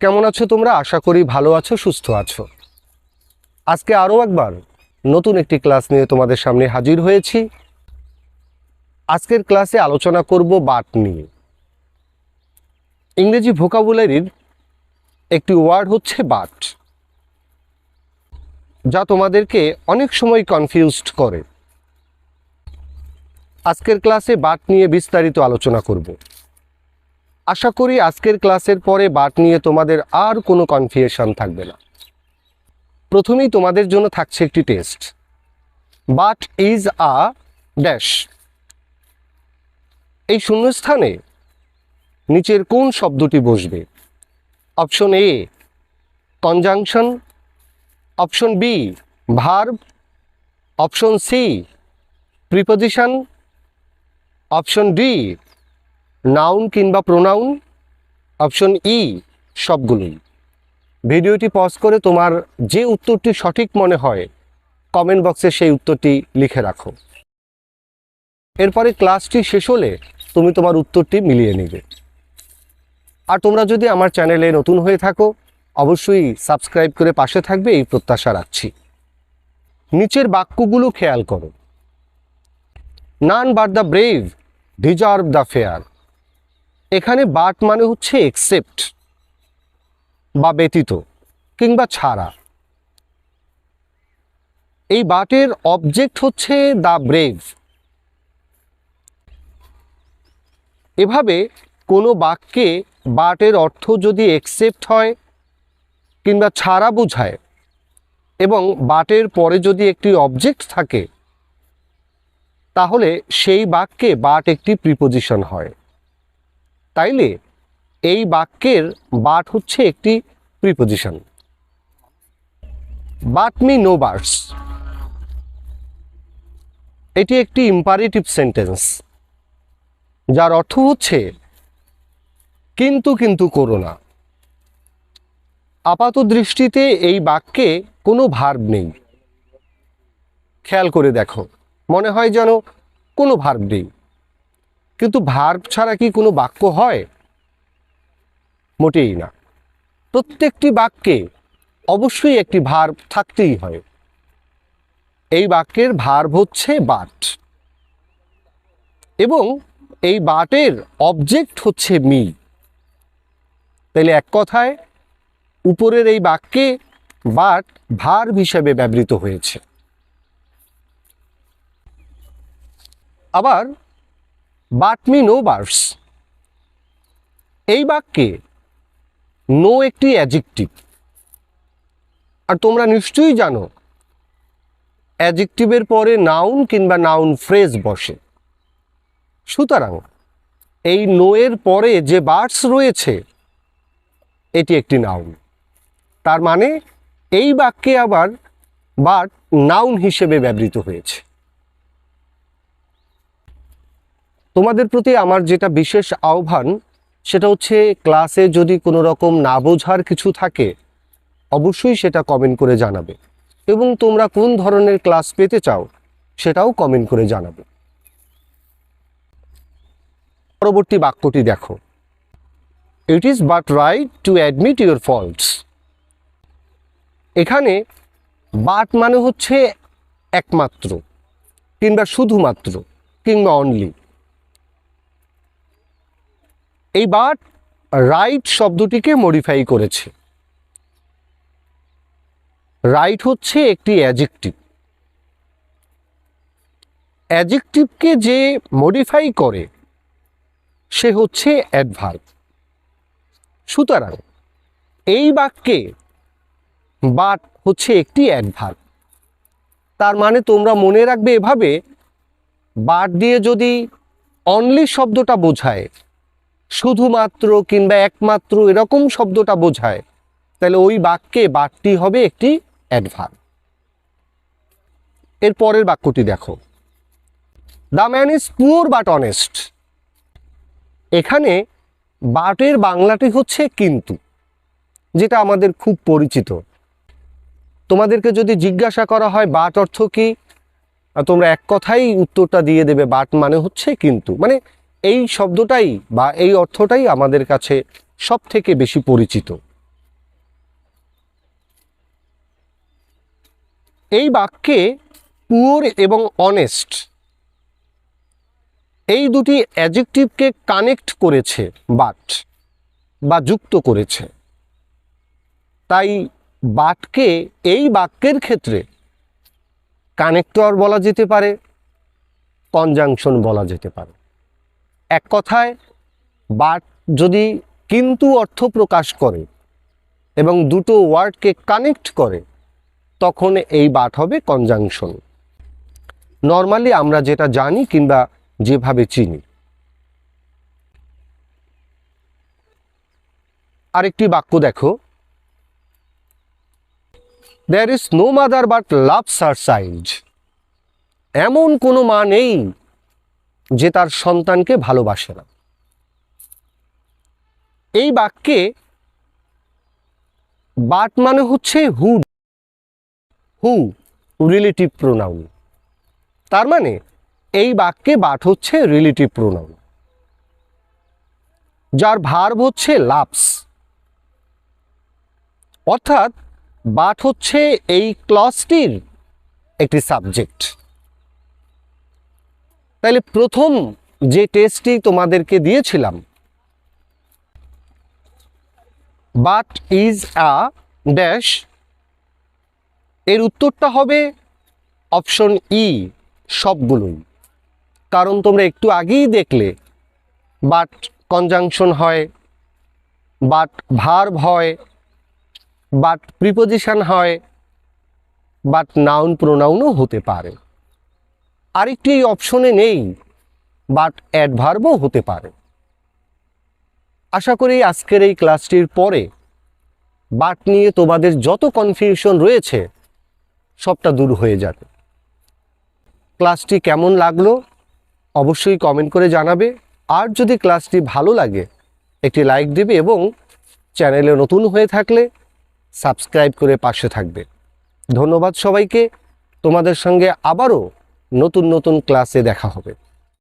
কেমন আছো তোমরা? আশা করি ভালো আছো, সুস্থ আছো। আজকে আরও একবার নতুন একটি ক্লাস নিয়ে তোমাদের সামনে হাজির হয়েছি। আজকের ক্লাসে আলোচনা করব বাট নিয়ে। ইংরেজি ভোকাবুলারির একটি ওয়ার্ড হচ্ছে বাট, যা তোমাদেরকে অনেক সময় কনফিউজড করে। আজকের ক্লাসে বাট নিয়ে বিস্তারিত আলোচনা করব। আশা করি আজকের ক্লাসের পরে বাট নিয়ে তোমাদের আর কোনো কনফিউশন থাকবে না। প্রথমেই তোমাদের জন্য থাকছে একটি test but is a dash এই শূন্যস্থানে নিচের কোন শব্দটি বসবে? Option A conjunction option B verb option C preposition option D noun কিংবা প্রোনাউন, অপশন ই সবগুলোই। ভিডিওটি পজ করে তোমার যে উত্তরটি সঠিক মনে হয় কমেন্ট বক্সে সেই উত্তরটি লিখে রাখো। এরপরে ক্লাসটি শেষ হলে তুমি তোমার উত্তরটি মিলিয়ে নেবে। আর তোমরা যদি আমার চ্যানেলে নতুন হয়ে থাকো, অবশ্যই সাবস্ক্রাইব করে পাশে থাকবে এই প্রত্যাশা রাখছি। নিচের বাক্যগুলো খেয়াল করো। None but the brave deserve the fair এখানে বাট মানে হচ্ছে এক্সেপ্ট বা ব্যতীত কিংবা ছাড়া। এই বাটের অবজেক্ট হচ্ছে দ্য ব্রেভ এভাবে কোনো বাক্যে বাটের অর্থ যদি একসেপ্ট হয় কিংবা ছাড়া বোঝায় এবং বাটের পরে যদি একটি অবজেক্ট থাকে, তাহলে সেই বাক্যে বাট একটি প্রিপোজিশন হয়। তাইলে এই বাক্যের বাট হচ্ছে একটি preposition but me no birds এটি একটি ইম্পারেটিভ সেন্টেন্স যার অর্থ হচ্ছে, কিন্তু কিন্তু করো না। আপাত দৃষ্টিতে এই বাক্যে কোনো ভার্ব নেই। খেয়াল করে দেখো, মনে হয় যেন কোনো ভার্ব নেই। কিন্তু ভার্ব ছাড়া কি কোনো বাক্য হয়? মোটেই না। প্রত্যেকটি বাক্যে অবশ্যই একটি ভার্ব থাকতেই হয়। এই বাক্যের ভার্ব হচ্ছে বাট। এবং এই বাটের অবজেক্ট হচ্ছে মি তাহলে এক কথায়, উপরের এই বাক্যে বাট ভার্ব হিসেবে ব্যবহৃত হয়েছে। আবার বাট মি নো বার্স। এই বাক্যে নো একটি অ্যাজেক্টিভ। আর তোমরা নিশ্চয়ই জানো, অ্যাজেক্টিভের পরে নাউন কিংবা নাউন ফ্রেজ বসে। সুতরাং এই নোয়ের পরে যে বার্ডস রয়েছে, এটি একটি নাউন। তার মানে এই বাক্যে আবার বাট নাউন হিসেবে ব্যবহৃত হয়েছে। তোমাদের প্রতি আমার যেটা বিশেষ আহ্বান, সেটা হচ্ছে ক্লাসে যদি কোনো রকম না বোঝার কিছু থাকে, অবশ্যই সেটা কমেন্ট করে জানাবে। এবং তোমরা কোন ধরনের ক্লাস পেতে চাও, সেটাও কমেন্ট করে জানাবে। পরবর্তী বাক্যটি দেখো। It is but right to admit your faults এখানে বাট মানে হচ্ছে একমাত্র, কিংবা শুধুমাত্র, কিংবা অনলি এই বাট রাইট শব্দটিকে মডিফাই করেছে। রাইট হচ্ছে একটি অ্যাজেক্টিভ অ্যাজেক্টিভকে যে মডিফাই করে, সে হচ্ছে অ্যাডভার্ব সুতরাং এই বাক্যে বাট হচ্ছে একটি অ্যাডভার্ব তার মানে তোমরা মনে রাখবে এভাবে বাট দিয়ে যদি অনলি শব্দটা বোঝায় শুধুমাত্র কিংবা একমাত্র এরকম শব্দটা বোঝায়। তাহলে ওই বাক্যে বাটটি হবে একটি অ্যাডভার্ব এর পরের বাক্যটি দেখো। The man is poor but honest এখানে বাটের বাংলাটি হচ্ছে কিন্তু যেটা আমাদের খুব পরিচিত। তোমাদেরকে যদি জিজ্ঞাসা করা হয়, বাট অর্থ কি? তোমরা এক কথাই উত্তরটা দিয়ে দেবে, বাট মানে হচ্ছে কিন্তু মানে এই শব্দটাই বা এই অর্থটাই আমাদের কাছে সব থেকে বেশি পরিচিত। এই বাক্যে পুয়োর এবং অনেস্ট এই দুটি অ্যাজেকটিভকে কানেক্ট করেছে, বাট বা যুক্ত করেছে। তাই বাটকে এই বাক্যের ক্ষেত্রে কানেক্টর বলা যেতে পারে, কনজাংশন বলা যেতে পারে। এক কথায়, বাট যদি কিন্তু অর্থ প্রকাশ করে এবং দুটো ওয়ার্ডকে কানেক্ট করে, তখন এই বাট হবে কনজাংশন। নর্মালি আমরা যেটা জানি কিংবা যেভাবে চিনি। আরেকটি বাক্য দেখো। There is no mother but loves her child এমন কোনো মা নেই যে তার সন্তানকে ভালোবাসে না। এই বাক্যে বাট মানে হচ্ছে হু হু রিলেটিভ প্রোনাউন তার মানে এই বাক্যে বাট হচ্ছে রিলেটিভ প্রোনাউন যার ভার্ব হচ্ছে লাভস অর্থাৎ বাট হচ্ছে এই ক্লসটির একটি সাবজেক্ট তাহলে প্রথম যে টেস্টটি তোমাদেরকে দিয়েছিলাম বাট ইজ আ ড্যাশ এর উত্তরটা হবে অপশন ই সবগুলোই। কারণ তোমরা একটু আগেই দেখলে বাট কনজাংশন হয় বাট ভার্ব হয় বাট প্রিপোজিশন হয় বাট নাউন প্রোনাউনও হতে পারে। আরেকটি অপশনে নেই বাট অ্যাডভার্বও হতে পারে। আশা করি আজকের এই ক্লাসটির পরে বাট নিয়ে তোমাদের যত কনফিউশন রয়েছে, সবটা দূর হয়ে যাবে। ক্লাসটি কেমন লাগল, অবশ্যই কমেন্ট করে জানাবে। আর যদি ক্লাসটি ভালো লাগে, একটি লাইক দেবে এবং চ্যানেলে নতুন হয়ে থাকলে সাবস্ক্রাইব করে পাশে থাকবে। ধন্যবাদ সবাইকে। তোমাদের সঙ্গে আবারও নতুন নতুন ক্লাসে দেখা হবে।